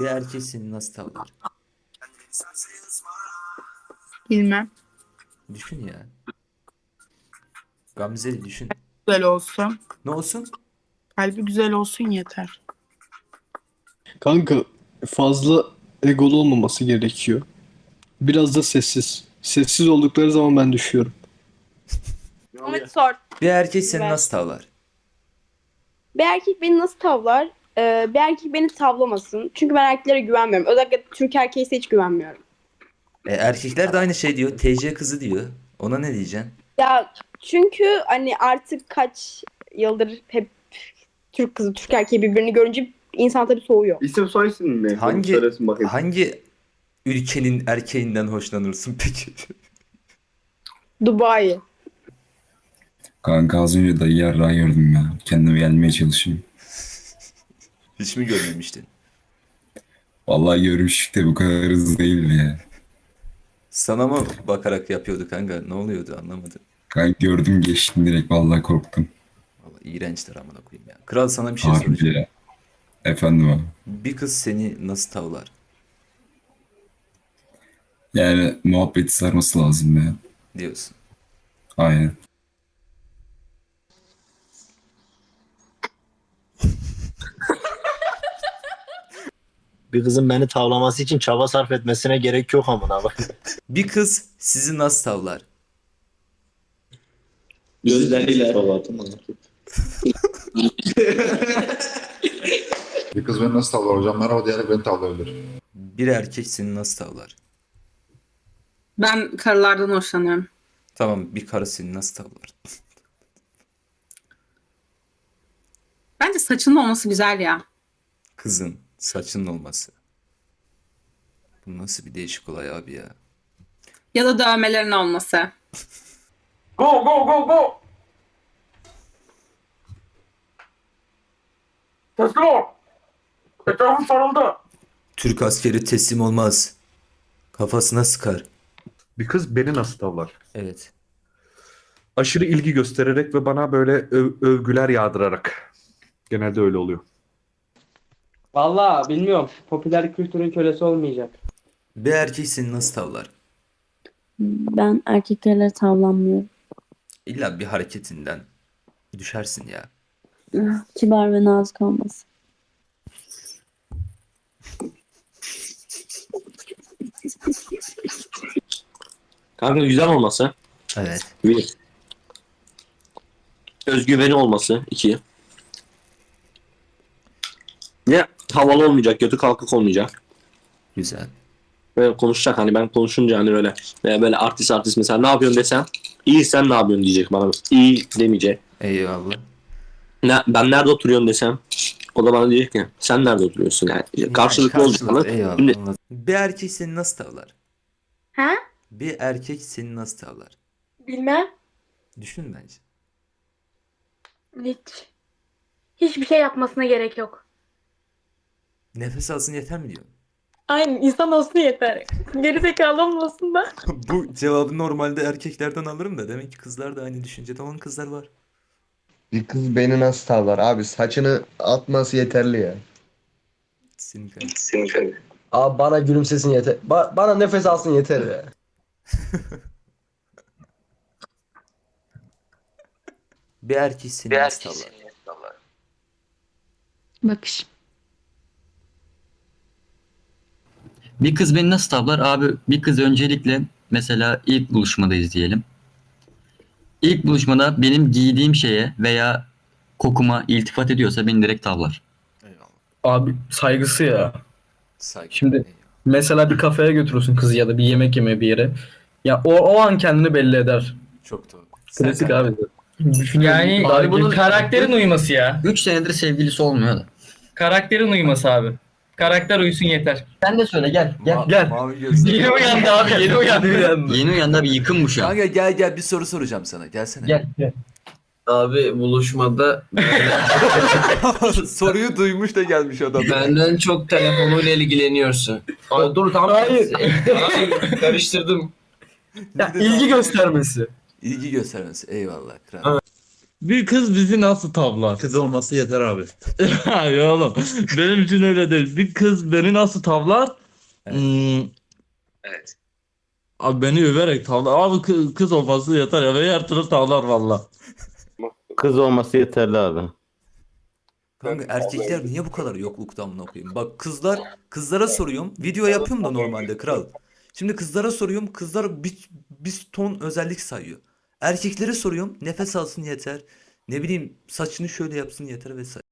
Bir erkek seni nasıl tavlar? Bilmem. Düşün ya. Gamze'yi düşün. Güzel olsun. Ne olsun? Kalbi güzel olsun yeter. Kanka fazla egolu olmaması gerekiyor. Biraz da sessiz. Sessiz oldukları zaman ben düşüyorum. Ahmet sor. Bir erkek seni Ben- nasıl tavlar? Bir erkek beni nasıl tavlar? Ee, bir erkek beni tavlamasın. Çünkü ben erkeklere güvenmiyorum. Özellikle Türk erkeği ise hiç güvenmiyorum. E, erkekler de aynı şey diyor. TC kızı diyor. Ona ne diyeceksin? Ya çünkü hani artık kaç yıldır hep Türk kızı, Türk erkeği birbirini görünce insan tabii soğuyor. İsim soy isim mi? Hangi- Söylesin bakayım. Hangi ülkenin erkeğinden hoşlanırsın peki? Dubai. Kanka az önce dayı yarrağı gördüm ya. Kendime gelmeye çalışayım. Hiç mi görmemiştin? Vallahi görmüş de bu kadar hızlı değil mi ya? Sana mı bakarak yapıyordu kanka? Ne oluyordu anlamadım. Kanka gördüm geçtim direkt vallahi korktum. Vallahi iğrençler amına koyayım ya. Kral sana bir şey soracağım. Harbi ya. Efendim abi. Bir kız seni nasıl tavlar? Yani muhabbeti sarması lazım ya. diyorsun. Aynen. Bir kızın beni tavlaması için çaba sarf etmesine gerek yok amına bak. Bir kız sizi nasıl tavlar? Gözleriyle. Bir kız beni nasıl tavlar hocam? Merhaba diyerek beni tavlayabilir. Bir erkek seni nasıl tavlar? Ben karılardan hoşlanıyorum. Tamam bir karı seni nasıl tavlar? Bence saçının olması güzel ya. Kızın saçının olması. Bu nasıl bir değişik olay abi ya? Ya da dövmelerin olması. Go go go go. Teslim ol. Etrafım sarıldı. Türk askeri teslim olmaz. Kafasına sıkar. Bir kız beni nasıl tavlar? Evet. Aşırı ilgi göstererek ve bana böyle öv- övgüler yağdırarak. Genelde öyle oluyor. Valla bilmiyorum. Popüler kültürün kölesi olmayacak. Bir erkek seni nasıl tavlar? Ben erkeklerle tavlanmıyorum. İlla bir hareketinden düşersin ya. Kibar ve nazik olması. Kanka güzel olması. Evet. Bir. Özgüveni olması. iki. Ne havalı olmayacak, kötü kalkık olmayacak. Güzel. Böyle konuşacak hani ben konuşunca hani böyle e, böyle artist artist mesela ne yapıyorsun desem iyi sen ne yapıyorsun diyecek bana. İyi demeyecek. Eyvallah. Ne, ben nerede oturuyorum desem o da bana diyecek ki sen nerede oturuyorsun yani karşılıklı olacak. Karşılıklı, Eyvallah. Şimdi. Bir erkek seni nasıl tavlar? Ha? Bir erkek seni nasıl tavlar? Bilmem. Düşün bence. Hiç. Hiçbir şey yapmasına gerek yok. Nefes alsın yeter mi diyor? Aynen insan olsun yeter. Gerizekalı olmasın da. Bu cevabı normalde erkeklerden alırım da demek ki kızlar da aynı düşüncede olan kızlar var. Bir kız beni nasıl tavlar abi? Saçını atması yeterli ya. Senin kanka. Abi bana gülümsesin yeter. Ba- bana nefes alsın yeter ya. Bir erkek seni nasıl tavlar? Bakış. Bir kız beni nasıl tavlar? Abi bir kız öncelikle mesela ilk buluşmadayız diyelim. İlk buluşmada benim giydiğim şeye veya kokuma iltifat ediyorsa beni direkt tavlar. Eyvallah. Abi saygısı ya. Saygı. Şimdi-. Mesela bir kafeye götürürsün kızı ya da bir yemek yemeye bir yere. Ya o, o an kendini belli eder. Çok doğru. Klasik Sen- abi. Yani Abi bunun- karakterin uyuması ya. 3 senedir sevgilisi olmuyor da. Karakterin uyuması abi. Karakter uyusun yeter. Sen de söyle gel gel. Ma- gel. Mavi gözlü. Yeni uyandı abi yeni uyandı. Yeni uyandı bir yıkım bu şu an. Kanka gel gel bir soru soracağım sana. Gelsene. gel gel. Abi buluşmada Soruyu duymuş da gelmiş adam. benden çok telefonuyla ilgileniyorsun. Aa, dur tamam. Hayır. Ay, Karıştırdım. Ya, ilgi göstermesi. İlgi göstermesi. Eyvallah. Kral. Bir kız bizi nasıl tavlar? Kız olması yeter abi. Hayır oğlum. Benim için öyle değil. Bir kız beni nasıl tavlar? Hmm, Evet. abi beni överek tavlar. Abi kı- kız olması yeter ya. Beni her türlü tavlar valla. Kız olması yeterli abi. Kanka erkekler niye bu kadar yokluktan mı koyayım? Bak kızlar kızlara soruyorum. Video yapıyorum da normalde kral. Şimdi kızlara soruyorum. Kızlar bir, bir ton özellik sayıyor. Erkeklere soruyorum. Nefes alsın yeter. Ne bileyim saçını şöyle yapsın yeter vesaire.